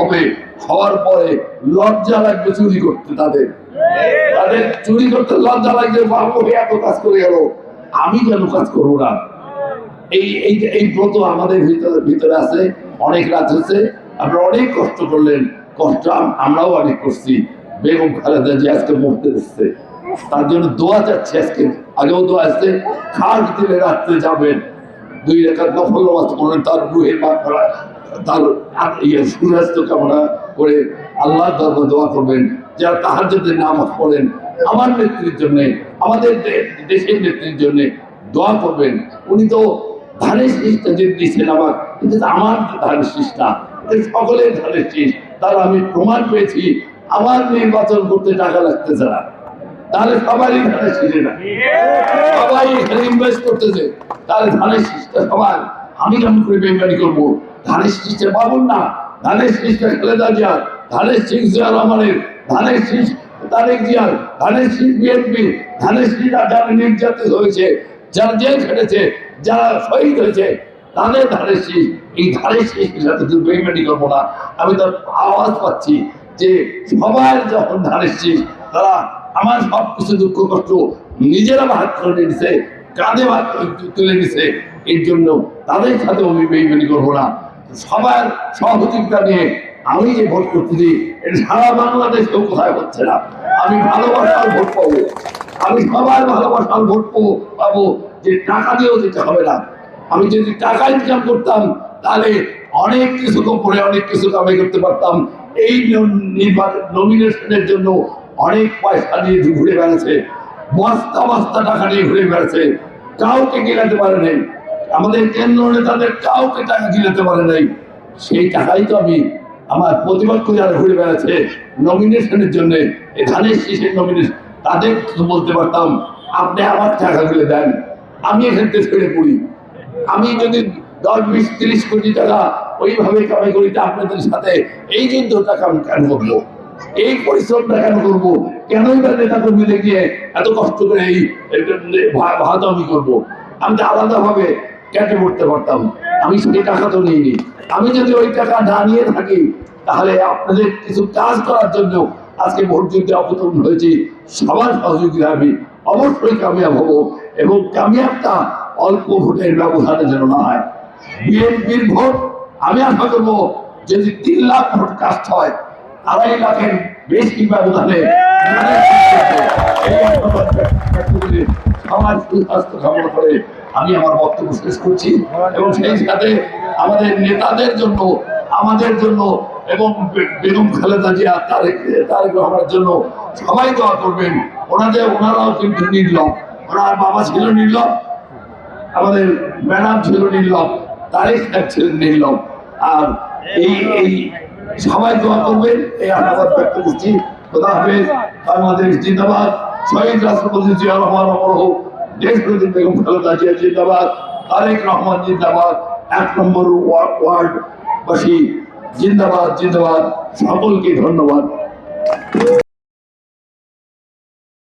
হবে। হওয়ার পরে লজ্জা লাগবে চুরি করতে তাদের। তাদের চুরি করতে লজ্জা লাগবে, বাবু এত কাজ করে গেল। আমি কেন কাজ করব না? এই এই এই ব্রত আমাদের ভিতরে ভিতরে আছে, অনেক রাত হচ্ছে আপনারা অনেক কষ্ট করলেন। কষ্ট আমরাও অনেক করছি। বেগম খালেদা যে আজকে মরতে দিচ্ছে তার জন্য দোয়া যাচ্ছে আজকে। আগেও দোয়া আসছে খাট দিলে রাত্রে যাবেন। দুই রেখার নফল নামাজ পড়লেন তার রুহের বা তার ইয়ে সুরাস্ত কামনা করে আল্লাহ দরবার দোয়া করবেন, যারা তাহার যদি নামাজ পড়েন, আমার নেত্রীর জন্য, আমাদের দেশের নেত্রীর জন্য দোয়া করবেন। উনি তো ধানের শীষটা যে দিচ্ছেন আমার, কিন্তু আমার ধানের শীষ না এটা সকলের ধানের শীষ। তার আমি প্রমাণ পেয়েছি, আমার নির্বাচন করতে টাকা লাগতেছে না তাহলে সবারই ধানের শীষে না। সবাই এখানে ইনভেস্ট করতেছে, তাহলে ধানের শীষটা সবার। আমি কেমন করে বেমানি করব? ধানের শীষটা পাবন না। ধানের শীষটা খালেদা জিয়ার ধানের শীষ জিয়া রহমানের। ধানের শীষ তারেক জিয়ার ধানের শীষ বিএনপি। ধানের শীষ যারা নির্যাতিত হয়েছে, যারা জেল খেটেছে, যারা শহীদ হয়েছে, তাদের ধানের শীষ এই ধানের শীষের সাথে তো বেমানি করব না। আমি তো আওয়াজ পাচ্ছি যে সবার যখন ধানের শীষ তারা আমার সব কিছু দুঃখ, কষ্ট নিজেরা ভাগ করে নিয়েছে কাঁধে ভাগ তুলে নিছে। এর জন্য তাদের সাথে আমি বেইমানি করব না। সবার সহযোগিতা নিয়ে আমি যে ভোট করতেছি এটা সারা বাংলাদেশ কেউ কোথায় হচ্ছে না। আমি ভালোবাসার ভোট পাবো। আমি সবার ভালোবাসার ভোট পাবো যে টাকা দিয়েও দিতে হবে না। আমি যদি টাকা ইনকাম করতাম, তাহলে অনেক কিছু করে অনেক কিছু কামাই করতে পারতাম। এই নমিনেশনের জন্য অনেক পয়সা নিয়ে ঘুরে বেড়াচ্ছে। বস্তা বস্তা টাকা নিয়ে ঘুরে বেড়াচ্ছে। কাউকে গিলাতে পারে নাই। আমাদের কেন্দ্র নেতাদের কাউকে টাকা গিলাতে পারে নাই? সেই টাকাই তো আমি আমার প্রতিপক্ষ যারা ঘুরে বেড়াচ্ছে নমিনেশনের জন্য এখানে শেষের নমিনেশন তাদের বলতে পারতাম, আপনি আমার টাকা টাকাগুলো দেন, আমি এখান থেকে ছেড়ে পড়ি। আমি যদি দশ, বিশ, তিরিশ কোটি টাকা ওইভাবে কামাই করি আপনাদের সাথে এই যুদ্ধটা আমি কেন করব এই পরিশ্রমটা কেন করব? কেনই বা নেতা কর্মীতে গিয়ে এত কষ্ট করে এই ভাত আমি করব? আমি তো আলাদাভাবে কেটে পড়তে পারতাম। আমি সেই টাকা তো নিইনি। আমি যদি ওই টাকা না নিয়ে থাকি, তাহলে আপনাদের কিছু কাজ করার জন্য আজকে ভোট যুদ্ধে অবতরণ হয়েছি। সবার সহযোগিতা আমি, অবশ্যই কামিয়াব হব এবং কামিয়াবটা অল্প ভোটের ব্যবধানে যেন না হয়। বিএনপির ভোট আমি আশা করব, যদি তিন লাখ ভোট কাস্ট হয়, আড়াই লাখের বেশি ব্যবধানে। সবার সুস্বাস্থ্য কামনা করে আমি আমার বক্তব্য শেষ করছি এবং সেই সাথে আমাদের নেতাদের জন্য, আমাদের জন্য এবং বেগম খালেদা জিয়া, তারেক তারেক রহমানের জন্য সবাই দোয়া করবেন। ওনাদের, ওনারাও কিন্তু নির্লভ ওনার বাবা ছিল নির্লভ আমাদের ম্যাডাম ছিল নির্লভ তারেক ছিলেন নির্লভ আর এই এই সবাই দোয়া করবেন। এই আশাবাদ ব্যক্ত করছি। খোদা হাফেজ, বাংলাদেশ জিন্দাবাদ। শহীদ রাষ্ট্রপতি জিয়া রহমান অমর হোক দেশ প্রতি বেগম খালেদা জিয়া জিন্দাবাদ। তারেক রহমান জিন্দাবাদ, এক নম্বর ওয়া- ওয়ার্ডবাসী জিন্দাবাদ জিন্দাবাদ। সকলকে ধন্যবাদ।